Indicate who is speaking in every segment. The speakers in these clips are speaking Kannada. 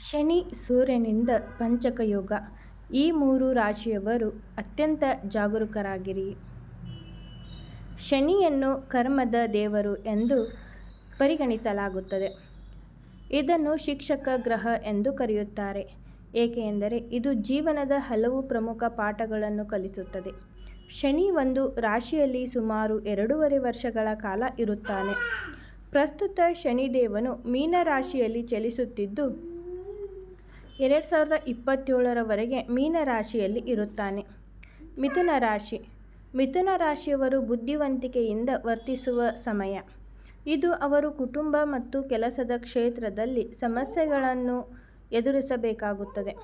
Speaker 1: ಶನಿ ಸೂರ್ಯನಿಂದ ಪಂಚಕ ಯೋಗ ಈ ಮೂರು ರಾಶಿಯವರು ಅತ್ಯಂತ ಜಾಗರೂಕರಾಗಿರಿ. ಶನಿಯನ್ನು ಕರ್ಮದ ದೇವರು ಎಂದು ಪರಿಗಣಿಸಲಾಗುತ್ತದೆ. ಇದನ್ನು ಶಿಕ್ಷಕ ಗ್ರಹ ಎಂದು ಕರೆಯುತ್ತಾರೆ. ಏಕೆಂದರೆ ಇದು ಜೀವನದ ಹಲವು ಪ್ರಮುಖ ಪಾಠಗಳನ್ನು ಕಲಿಸುತ್ತದೆ. ಶನಿ ಒಂದು ರಾಶಿಯಲ್ಲಿ ಸುಮಾರು ಎರಡೂವರೆ ವರ್ಷಗಳ ಕಾಲ ಇರುತ್ತಾನೆ. ಪ್ರಸ್ತುತ ಶನಿದೇವನು ಮೀನ ರಾಶಿಯಲ್ಲಿ ಚಲಿಸುತ್ತಿದ್ದು ಎರಡು ಸಾವಿರದ ಇಪ್ಪತ್ತೇಳರವರೆಗೆ ಮೀನ ರಾಶಿಯಲ್ಲಿ ಇರುತ್ತಾನೆ. ಮಿಥುನ ರಾಶಿ. ಮಿಥುನ ರಾಶಿಯವರು ಬುದ್ಧಿವಂತಿಕೆಯಿಂದ ವರ್ತಿಸುವ ಸಮಯ. ಇದು ಅವರು ಕುಟುಂಬ ಮತ್ತು ಕೆಲಸದ ಕ್ಷೇತ್ರದಲ್ಲಿ ಸಮಸ್ಯೆಗಳನ್ನು ಎದುರಿಸಬೇಕಾಗುತ್ತದೆ.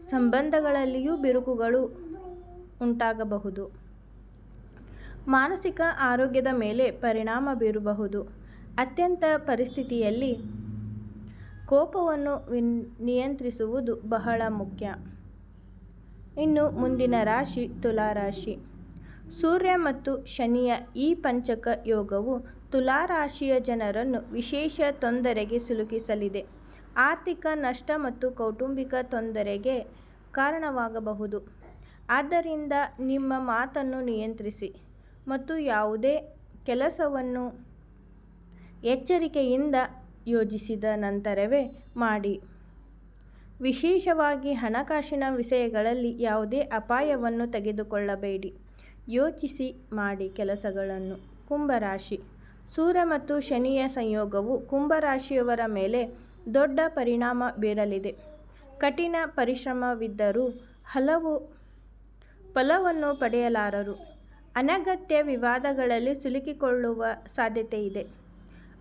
Speaker 1: ಸಂಬಂಧಗಳಲ್ಲಿಯೂ ಬಿರುಕುಗಳು ಉಂಟಾಗಬಹುದು. ಮಾನಸಿಕ ಆರೋಗ್ಯದ ಮೇಲೆ ಪರಿಣಾಮ ಬೀರಬಹುದು. ಅತ್ಯಂತ ಪರಿಸ್ಥಿತಿಯಲ್ಲಿ ಕೋಪವನ್ನು ವಿನ್, ನಿಯಂತ್ರಿಸುವುದು ಬಹಳ ಮುಖ್ಯ. ಇನ್ನು ಮುಂದಿನ ರಾಶಿ ತುಲಾರಾಶಿ. ಸೂರ್ಯ ಮತ್ತು ಶನಿಯ ಈ ಪಂಚಕ ಯೋಗವು ತುಲಾರಾಶಿಯ ಜನರನ್ನು ವಿಶೇಷ ತೊಂದರೆಗೆ ಸಿಲುಕಿಸಲಿದೆ. ಆರ್ಥಿಕ ನಷ್ಟ ಮತ್ತು ಕೌಟುಂಬಿಕ ತೊಂದರೆಗೆ ಕಾರಣವಾಗಬಹುದು. ಆದ್ದರಿಂದ ನಿಮ್ಮ ಮಾತನ್ನು ನಿಯಂತ್ರಿಸಿ ಮತ್ತು ಯಾವುದೇ ಕೆಲಸವನ್ನು ಎಚ್ಚರಿಕೆಯಿಂದ ಯೋಜಿಸಿದ ನಂತರವೇ ಮಾಡಿ. ವಿಶೇಷವಾಗಿ ಹಣಕಾಸಿನ ವಿಷಯಗಳಲ್ಲಿ ಯಾವುದೇ ಅಪಾಯವನ್ನು ತೆಗೆದುಕೊಳ್ಳಬೇಡಿ. ಯೋಚಿಸಿ ಮಾಡಿ ಕೆಲಸಗಳನ್ನು. ಕುಂಭರಾಶಿ. ಸೂರ್ಯ ಮತ್ತು ಶನಿಯ ಸಂಯೋಗವು ಕುಂಭರಾಶಿಯವರ ಮೇಲೆ ದೊಡ್ಡ ಪರಿಣಾಮ ಬೀರಲಿದೆ. ಕಠಿಣ ಪರಿಶ್ರಮವಿದ್ದರೂ ಹಲವು ಫಲವನ್ನು ಪಡೆಯಲಾರರು. ಅನಗತ್ಯ ವಿವಾದಗಳಲ್ಲಿ ಸಿಲುಕಿಕೊಳ್ಳುವ ಸಾಧ್ಯತೆಯಿದೆ.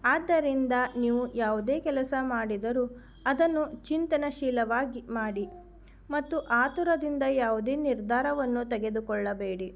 Speaker 1: ಆದ್ದರಿಂದ ನೀವು ಯಾವುದೇ ಕೆಲಸ ಮಾಡಿದರೂ ಅದನ್ನು ಚಿಂತನಶೀಲವಾಗಿ ಮಾಡಿ ಮತ್ತು ಆತುರದಿಂದ ಯಾವುದೇ ನಿರ್ಧಾರವನ್ನು ತೆಗೆದುಕೊಳ್ಳಬೇಡಿ.